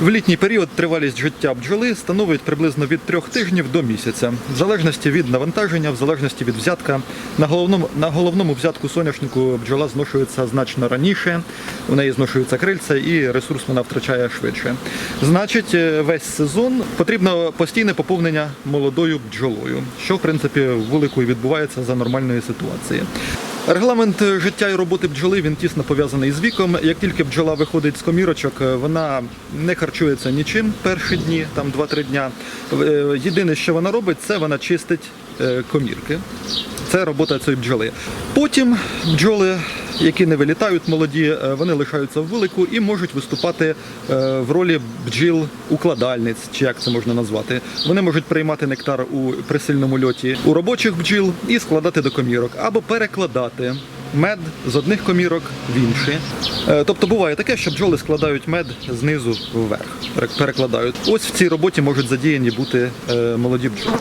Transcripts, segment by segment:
В літній період тривалість життя бджоли становить приблизно від трьох тижнів до місяця, в залежності від навантаження, в залежності від взятка. На головному, на головному взятку соняшнику бджола зношується значно раніше, у неї зношуються крильця і ресурс вона втрачає швидше. Значить, е, весь сезон потрібно постійне поповнення молодою бджолою, що в принципі в і відбувається за нормальної ситуації. Регламент е, життя і роботи бджоли він тісно пов'язаний з віком. Як тільки бджола виходить з комірочок, е, вона не харчується нічим перші дні, там 2-3 дня. Е, Єдине, що вона робить, це вона чистить комірки. Це робота цієї бджоли. Потім бджоли, які не вилітають молоді, е, вони лишаються в вулику і можуть виступати е, в ролі бджіл-укладальниць, чи як це можна назвати. Вони можуть приймати нектар у присильному льоті у робочих бджіл і складати до комірок, або перекладати. Мед з одних комірок в інші. Е, Тобто буває таке, що бджоли складають мед знизу вверх, перекладають. Ось в цій роботі можуть задіяні бути молоді бджоли.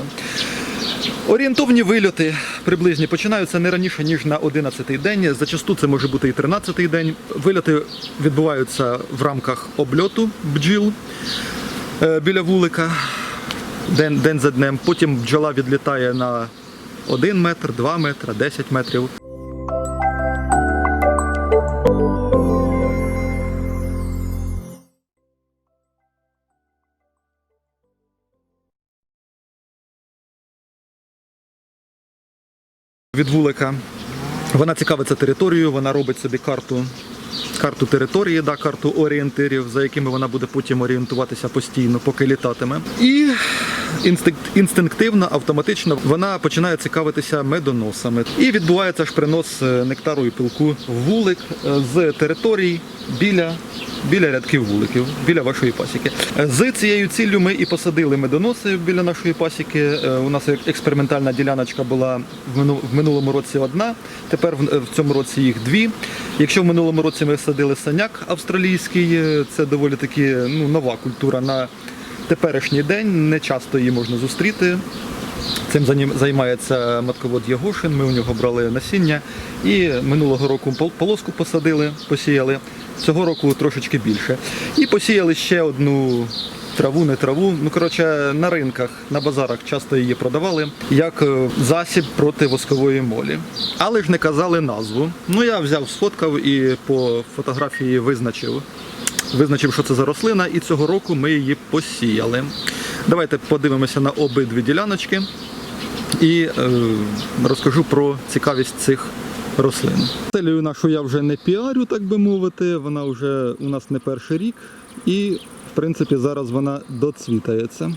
Орієнтовні вильоти приблизні починаються не раніше, ніж на 11-й день. Зачасту це може бути і 13-й день. Вильоти відбуваються в рамках обльоту бджіл е, біля вулика день, день за днем. Потім бджола відлітає на 1 метр, 2 метри, 10 метрів. Від вулика. Вона цікавиться територією, вона робить собі карту, карту території, да, карту орієнтирів, за якими вона буде потім орієнтуватися постійно, поки літатиме. І інстинктивно, автоматично вона починає цікавитися медоносами. І відбувається ж принос е, нектару і пилку в вулик е, з територій біля. Біля рядків вуликів, біля вашої пасіки. З цією ціллю ми і посадили медоноси біля нашої пасіки. Е, У нас експериментальна діляночка була в минулому році одна, тепер в цьому році їх дві. Якщо в минулому році ми садили саняк австралійський, це доволі таки ну, нова культура на теперішній день. Не часто її можна зустріти. Цим займається матковод Ягошин. Ми у нього брали насіння і минулого року пол- полоску посадили, посіяли. Цього року трошечки більше. І посіяли ще одну траву, не траву. Ну коротше, на ринках, на базарах часто її продавали як е, засіб проти воскової молі. Але ж не казали назву. Ну я взяв, сфоткав і по фотографії визначив. Визначив, що це за рослина, і цього року ми її посіяли. Давайте подивимося на обидві діляночки і е, розкажу про цікавість цих рослин. Селію нашу я вже не піарю, так би мовити. Вона вже у нас не перший рік, і в принципі зараз вона доцвітається.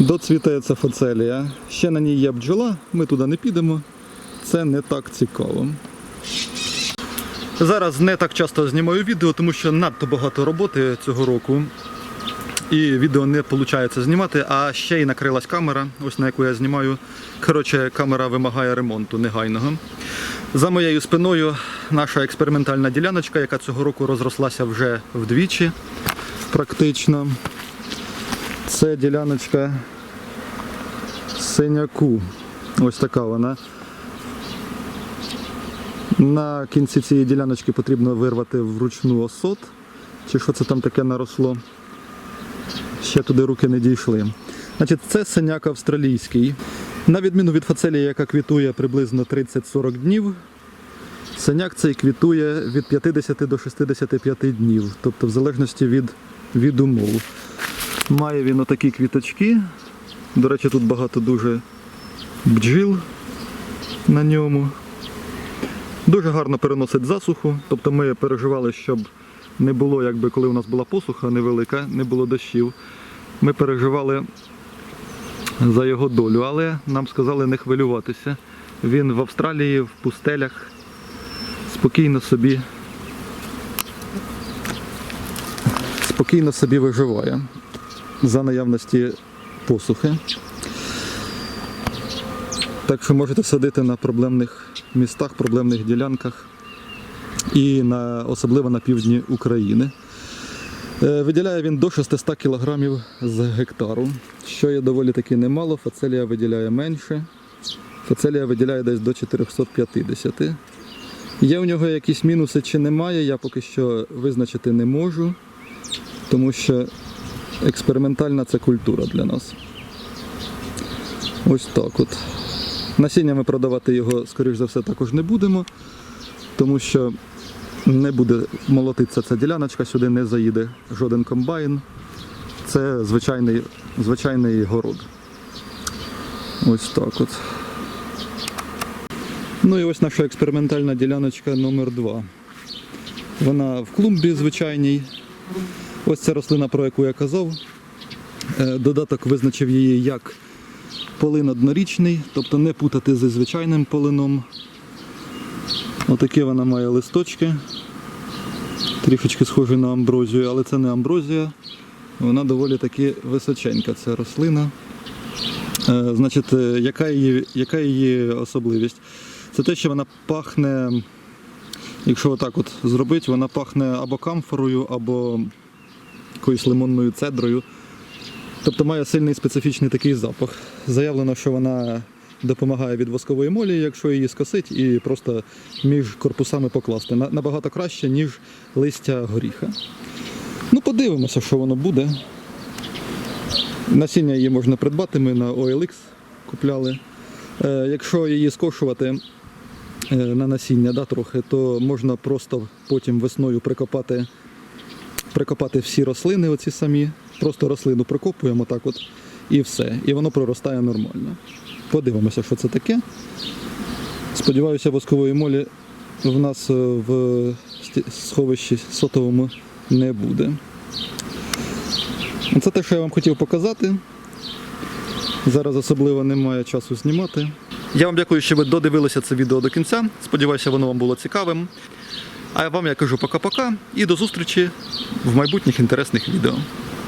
Доцвітається фацелія. Ще на ній є бджола, ми туди не підемо. Це не так цікаво. Зараз не так часто знімаю відео, тому що надто багато роботи цього року. І відео не виходить знімати, а ще й накрилась камера, ось на яку я знімаю. Коротше, камера вимагає ремонту негайного. За моєю спиною наша експериментальна діляночка, яка цього року розрослася вже вдвічі, практично. Це діляночка синяку. Ось така вона. На кінці цієї діляночки потрібно вирвати вручну осот. Чи що це там таке наросло? Ще туди руки не дійшли. Значить, це синяк австралійський. На відміну від фацелії, яка квітує приблизно 30-40 днів, синяк цей квітує від 50 до 65 днів, тобто в залежності від, від умов. Має він отакі квіточки. До речі, тут багато дуже бджіл на ньому. Дуже гарно переносить засуху. Тобто ми переживали, щоб не було, якби коли у нас була посуха невелика, не було дощів. Ми переживали за його долю, але нам сказали не хвилюватися. Він в Австралії, в пустелях, спокійно собі, спокійно собі виживає за наявності посухи. Так що можете садити на проблемних містах, проблемних ділянках і на, особливо на півдні України. Е, Виділяє він до 600 кг з гектару, що є доволі таки немало. Фацелія виділяє менше. Фацелія виділяє десь до 450. Є у нього якісь мінуси чи немає, я поки що визначити не можу. тому що експериментальна це культура для нас. Ось так от. Насіння ми продавати його, скоріш за все, також не будемо, тому що не буде молотитися ця діляночка, сюди не заїде жоден комбайн. Це звичайний, звичайний город. Ось так от. Ну і ось наша експериментальна діляночка номер 2 Вона в клумбі звичайній. Ось ця рослина, про яку я казав. Е, Додаток визначив її як полин однорічний, тобто не путати зі звичайним полином. Отакі вона має листочки. Трішечки схожі на амброзію, але це не амброзія. Вона доволі таки височенька, ця рослина. Е, Значить, е, яка її, яка її особливість? Це те, що вона пахне, якщо отак от зробити, вона пахне або камфорою, або якоюсь лимонною цедрою. Тобто має сильний специфічний такий запах. Заявлено, що вона допомагає від воскової молі, якщо її скосить, і просто між корпусами покласти. Набагато краще, ніж листя горіха. Ну, подивимося, що воно буде. Насіння її можна придбати, ми на OLX купляли. Е, якщо її скошувати е, на насіння да, трохи, то можна просто потім весною прикопати, прикопати всі рослини, оці самі. Просто рослину прикопуємо так от і все. І воно проростає нормально. Подивимося, що це таке. Сподіваюся, воскової молі в нас е, в сховищі сотовому не буде. Це те, що я вам хотів показати. Зараз особливо немає часу знімати. Я вам дякую, що ви додивилися це відео до кінця. Сподіваюся, воно вам було цікавим. А вам я кажу пока-пока і до зустрічі в майбутніх інтересних відео.